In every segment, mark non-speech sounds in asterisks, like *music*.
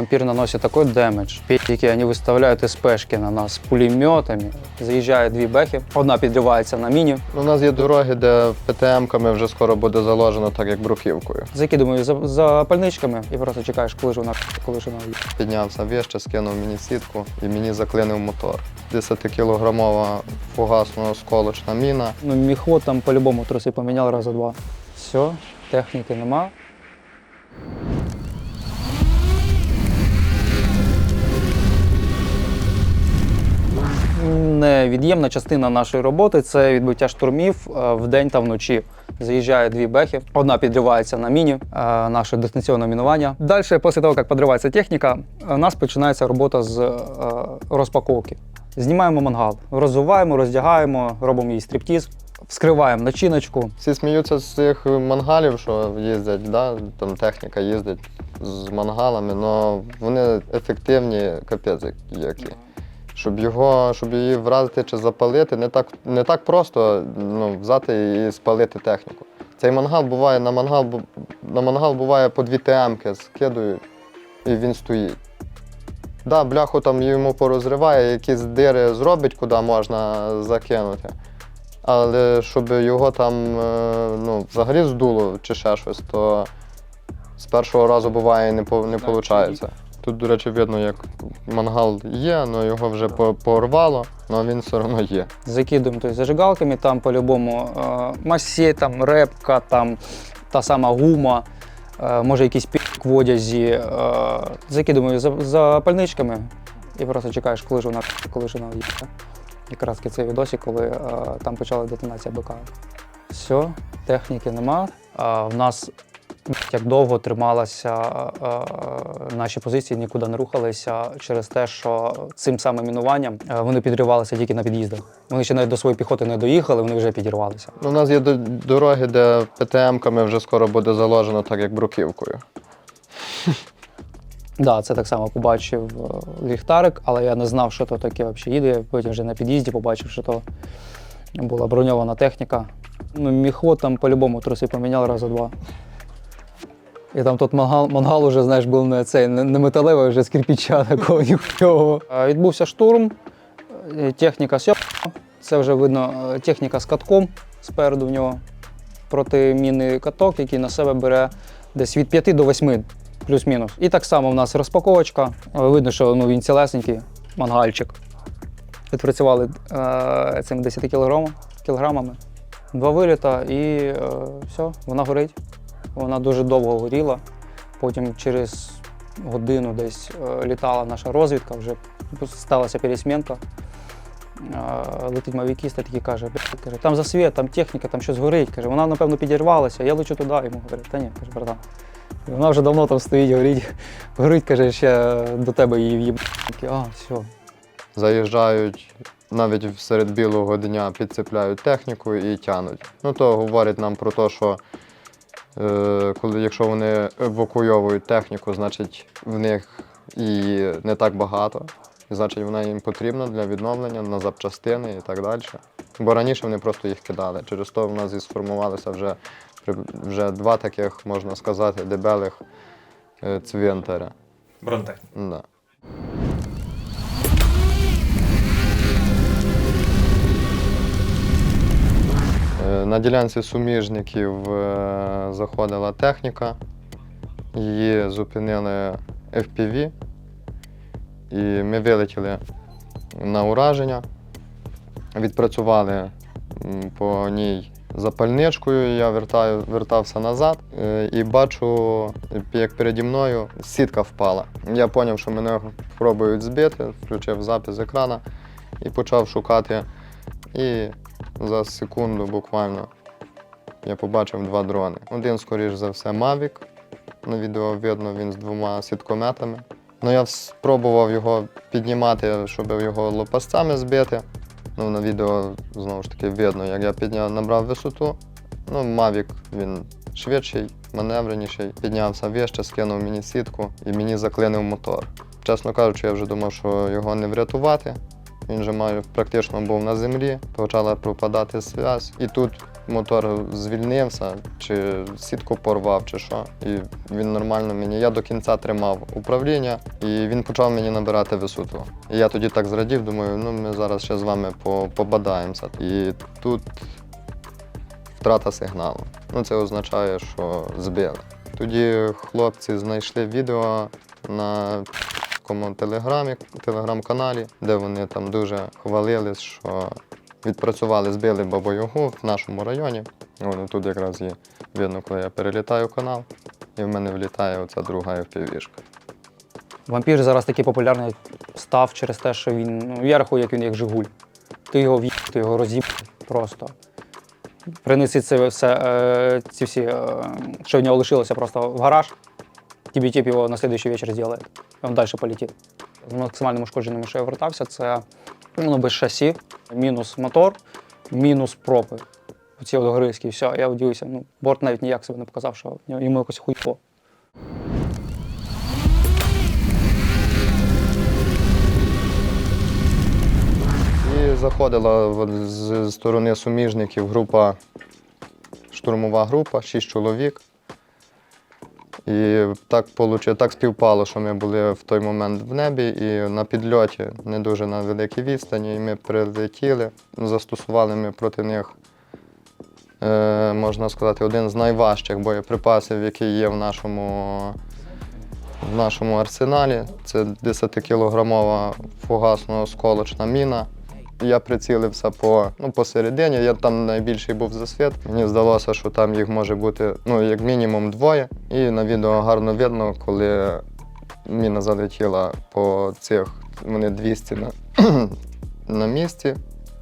вампир наносит такой демедж. Петики, они выставляют СПшки на нас пулеметами. Заїжджає дві бехи, одна підривається на міні. У нас є дороги, де ПТМ-ками вже скоро буде заложено, так як бруківкою. Закидуємо за, за пальничками і просто чекаєш, коли ж вона коли ж вона. Піднявся вище, скинув мені сітку і мені заклинив мотор. 10-кілограмова фугасно осколочна міна. Ну, міхвод там по-любому труси поміняв раза два. Все, техніки нема. Невід'ємна частина нашої роботи це відбиття штурмів е, вдень та вночі. Заїжджає дві бехи, одна підривається на міні, е, наше дистанційне мінування. Далі, після того, як підривається техніка, у нас починається робота з е, розпаковки. Знімаємо мангал, розвиваємо, роздягаємо, робимо її стриптіз, вскриваємо начиночку. Всі сміються з цих мангалів, що їздять, да? там техніка їздить з мангалами, але вони ефективні, капець як- які. Щоб його, щоб її вразити чи запалити, не так, не так просто ну, взяти і спалити техніку. Цей мангал буває, на мангал, на мангал буває по дві ТМки скидують, і він стоїть. Да, бляху там йому порозриває, якісь дири зробить, куди можна закинути. Але щоб його там е, ну, взагалі здуло чи ще щось, то з першого разу буває і не, не виходить. Тут, до речі, видно, як мангал є, але його вже порвало, але він все одно є. Закидуємо тобто, зажигалками, там по-любому е, масі, там репка, там та сама гума, е, може якийсь пік в одязі. Е, закидуємо її за, за пальничками і просто чекаєш, коли ж вона коли ж вона в'їде. Якраз цей відосик, коли там почала детонація БК. Все, техніки нема. В нас як довго трималася е, е, наші позиції, нікуди не рухалися через те, що цим самим мінуванням е, вони підривалися тільки на під'їздах. Вони ще навіть до своєї піхоти не доїхали, вони вже підірвалися. Ну, у нас є до- дороги, де ПТМ-ками вже скоро буде заложено, так як бруківкою. *laughs* Да, це так само побачив е, ліхтарик, але я не знав, що то таке взагалі їде. Я Потім вже на під'їзді побачив, що то була броньована техніка. Ну, міхвод там по-любому труси поміняв раза два. І там тот мангал, мангал уже, знаєш, був не цей, не, металевий, вже з кирпича такого. Е, Відбувся штурм, е, техніка сьо. Це вже видно е, техніка з катком спереду в нього. Протимінний каток, який на себе бере десь від 5 до 8 плюс-мінус. І так само в нас розпаковочка. Видно, що ну, він цілесенький, мангальчик. Відпрацювали е, цими 10 кілограмами. Два виліта і е, все, вона горить. Вона дуже довго горіла. Потім через годину десь е, літала наша розвідка, вже сталася пересмінка. Е, Летить мавікіст і такий каже, каже, там засвіт, там техніка, там щось горить. Каже, вона, напевно, підірвалася, я лечу туди. Йому говорить, та ні, каже, братан. Вона вже давно там стоїть, горить, горить, каже, ще до тебе її в'їб. А, все. Заїжджають навіть серед білого дня, підцепляють техніку і тянуть. Ну то говорить нам про те, що коли, якщо вони евакуйовують техніку, значить в них її не так багато. І значить вона їм потрібна для відновлення на запчастини і так далі. Бо раніше вони просто їх кидали. Через то в нас і сформувалися вже, вже два таких, можна сказати, дебелих е, цвинтаря. Бронетехніка. Да. На ділянці суміжників е, заходила техніка, її зупинили FPV, і ми вилетіли на ураження, відпрацювали по ній запальничкою, я вертаю, вертався назад е, і бачу, як переді мною сітка впала. Я зрозумів, що мене пробують збити, включив запис екрана і почав шукати. І за секунду буквально я побачив два дрони. Один, скоріш за все, Mavic. На відео видно, він з двома сіткометами. Ну, я спробував його піднімати, щоб його лопасцями збити. Ну, на відео знову ж таки видно, як я підняв, набрав висоту. Ну, Mavic він швидший, маневреніший. Піднявся вище, скинув мені сітку і мені заклинив мотор. Чесно кажучи, я вже думав, що його не врятувати. Він вже майже практично був на землі, почала пропадати зв'язь. І тут мотор звільнився, чи сітку порвав, чи що. І він нормально мені. Я до кінця тримав управління, і він почав мені набирати висоту. І я тоді так зрадів, думаю, ну ми зараз ще з вами побадаємося. І тут втрата сигналу. Ну, це означає, що збили. Тоді хлопці знайшли відео на такому телеграмі, телеграм-каналі, де вони там дуже хвалились, що відпрацювали, збили бабу Ягу в нашому районі. Воно тут якраз є видно, коли я перелітаю канал, і в мене влітає оця друга FPV-шка. Вампір зараз такий популярний став через те, що він. Ну, я рахую, як він як Жигуль. Ти його в'їв, ти його роз'їб просто. Принеси це все, е, ці всі, е, що в нього лишилося просто в гараж. Тип його на зробить. І він далі полетить. З максимальним ушкодженням, що я вертався, це ну, без шасі, мінус мотор, мінус пропи. Оці от гризки, все. Я дивився, ну, борт навіть ніяк себе не показав, що йому якось хуйко. І заходила з сторони суміжників група, штурмова група, шість чоловік. І так получи- так співпало, що ми були в той момент в небі і на підльоті, не дуже на великій відстані. І ми прилетіли, застосували ми проти них, е, можна сказати, один з найважчих боєприпасів, який є в нашому, в нашому арсеналі. Це 10-кілограмова фугасно-осколочна міна. Я прицілився по, ну, посередині, я там найбільший був засвіт. Мені здалося, що там їх може бути ну, як мінімум двоє. І на відео гарно видно, коли міна залетіла по цих, вони 200 на, *clears throat* на місці,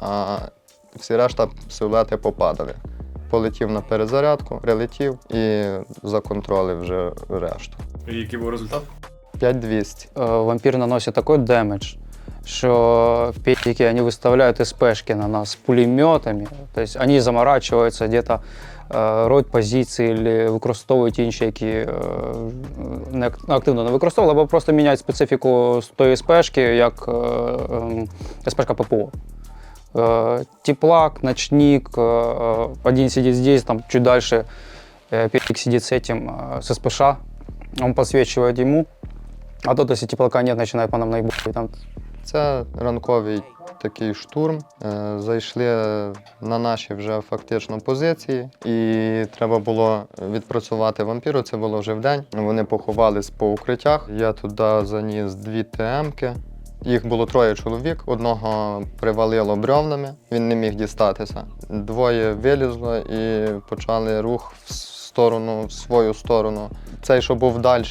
а всі решта силуети попадали. Полетів на перезарядку, прилетів і законтролив вже решту. І який був результат? 5200. э, вампир наносит такой дэмэдж, что петики, они выставляют СПшки на нас пулеметами. То есть они заморачиваются где-то э, роють позиції или використовують інші, які е, не ак- активно не використовували, або просто міняють специфіку з тої СПшки, як е, ем, СПшка ППО. Э, Теплак, ночник, э, э, один сидит здесь, там чуть дальше э, петик сидит с этим, э, с СПШ, он подсвечивает ему, а тот, если теплака нет, начинает по нам наебать. И Там це ранковий такий штурм. Е, Зайшли на наші вже фактично позиції, і треба було відпрацювати вампіру. Це було вже вдень. Вони поховались по укриттях. Я туди заніс дві ТМки. Їх було троє чоловік, одного привалило бревнами, він не міг дістатися. Двоє вилізло і почали рух в сторону, в свою сторону. Цей, що був далі,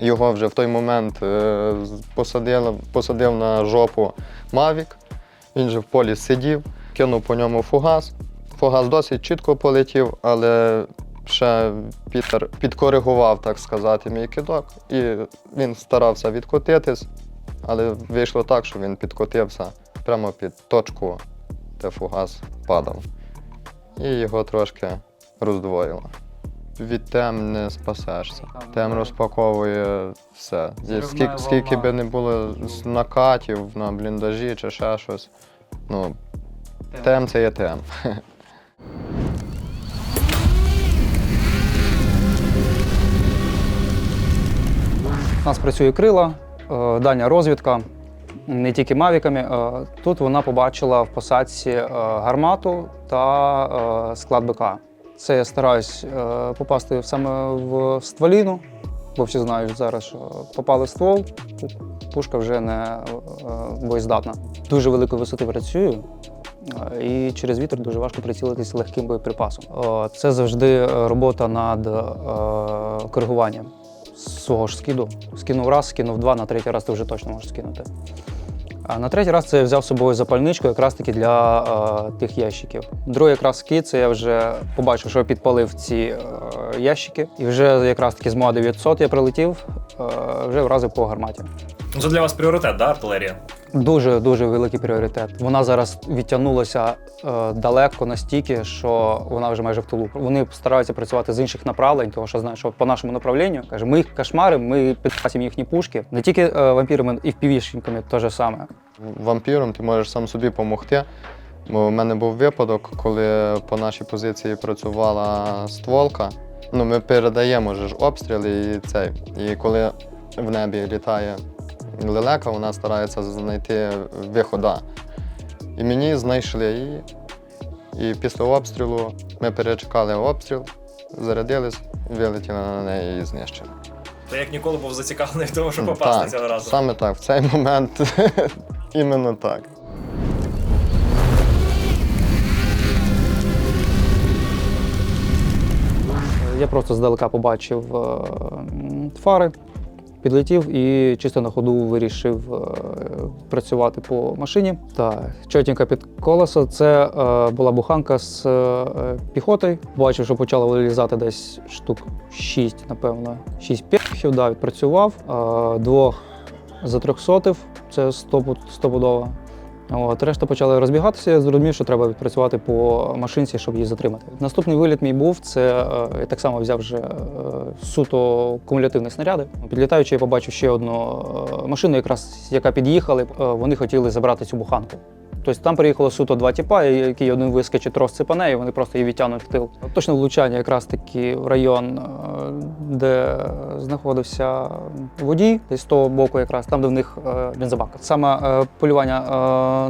його вже в той момент е, посадили, посадив на жопу Мавік. Він же в полі сидів, кинув по ньому фугас. Фугас досить чітко полетів, але ще Пітер підкоригував, так сказати, мій кидок. І він старався відкотитись, але вийшло так, що він підкотився прямо під точку, де фугас падав. І його трошки роздвоїло. Від тем не спасешся. Тем розпаковує все. Зі- Скільки, скільки би не було накатів на бліндажі чи ще щось. Ну, тем це є тем. У нас працює крила, е, дальня розвідка, не тільки мавіками. Е, Тут вона побачила в посадці е, гармату та склад БК. Це я стараюсь е, попасти саме в стволіну, бо всі знають зараз, що попали в ствол, пушка вже не е, боєздатна. Дуже великої висоти працюю. е, І через вітер дуже важко прицілитися легким боєприпасом. Це завжди робота над коригуванням свого ж скиду. Скинув раз, скинув два, на третій раз ти вже точно можеш скинути. А на третій раз це я взяв з собою запальничку якраз таки для е, тих ящиків. Другий якраз скид, це я вже побачив, що підпалив ці е, ящики. І вже якраз таки з МОА 900 я прилетів, е, вже вразив по гарматі. Ну, Це для вас пріоритет, да, артилерія? Дуже дуже великий пріоритет. Вона зараз відтягнулася е, далеко настільки, що вона вже майже в тулу. Вони стараються працювати з інших направлень, тому що знають, що по нашому направленню каже, ми їх кошмаримо, ми підпасимо їхні пушки. Не тільки е, вампірами і впівішниками те ж саме. Вампіром ти можеш сам собі допомогти. Бо в мене був випадок, коли по нашій позиції працювала стволка. Ну, ми передаємо ж обстріли і цей. І коли в небі літає лелека, вона старається знайти вихода. І мені знайшли її. І після обстрілу ми перечекали обстріл, зарядились, вилетіли на неї і знищили. Ти як ніколи був зацікавлений в тому, щоб попасти так, цього разу. Саме так, в цей момент *laughs* іменно так. Я просто здалека побачив е, фари, підлетів і чисто на ходу вирішив е, працювати по машині. Так, чотенько під колесо. Це е, була буханка з е, піхотою. Бачив, що почало вилізати десь штук 6, напевно. 6 п'яхів, да, відпрацював. Е, двох затрьохсотив, це стопу- стопудово. От, решта почали розбігатися, зрозумів, що треба відпрацювати по машинці, щоб її затримати. Наступний виліт мій був, це е, я так само взяв вже е, суто кумулятивні снаряди. Підлітаючи, я побачив ще одну е, машину, якраз яка під'їхала. вони хотіли забрати цю буханку. Тобто там приїхало суто два тіпа, і який один вискочить трос і вони просто її відтягнуть в тил. Точне влучання якраз таки в район, е, де знаходився водій, з того боку, якраз там, де в них е, бензобак. Саме е, полювання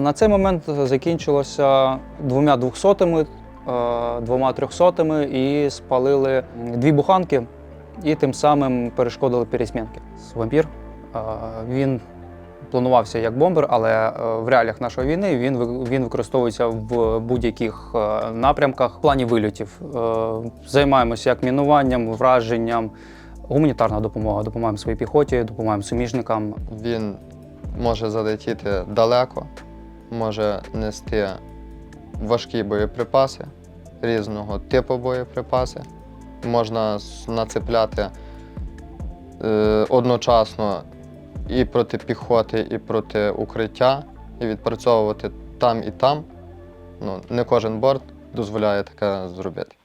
на цей момент закінчилося двома двохсотими, двома трьохсотими і спалили дві буханки, і тим самим перешкодили пересмінки. Вампір він планувався як бомбер, але е, в реаліях нашої війни він, він використовується в будь-яких е, напрямках в плані вильотів. Е, Займаємося як мінуванням, враженням, гуманітарна допомога. Допомагаємо своїй піхоті, допомагаємо суміжникам. Він може залетіти далеко, може нести важкі боєприпаси, різного типу боєприпаси. Можна нацепляти е, одночасно і проти піхоти, і проти укриття, і відпрацьовувати там і там. Ну, не кожен борт дозволяє таке зробити.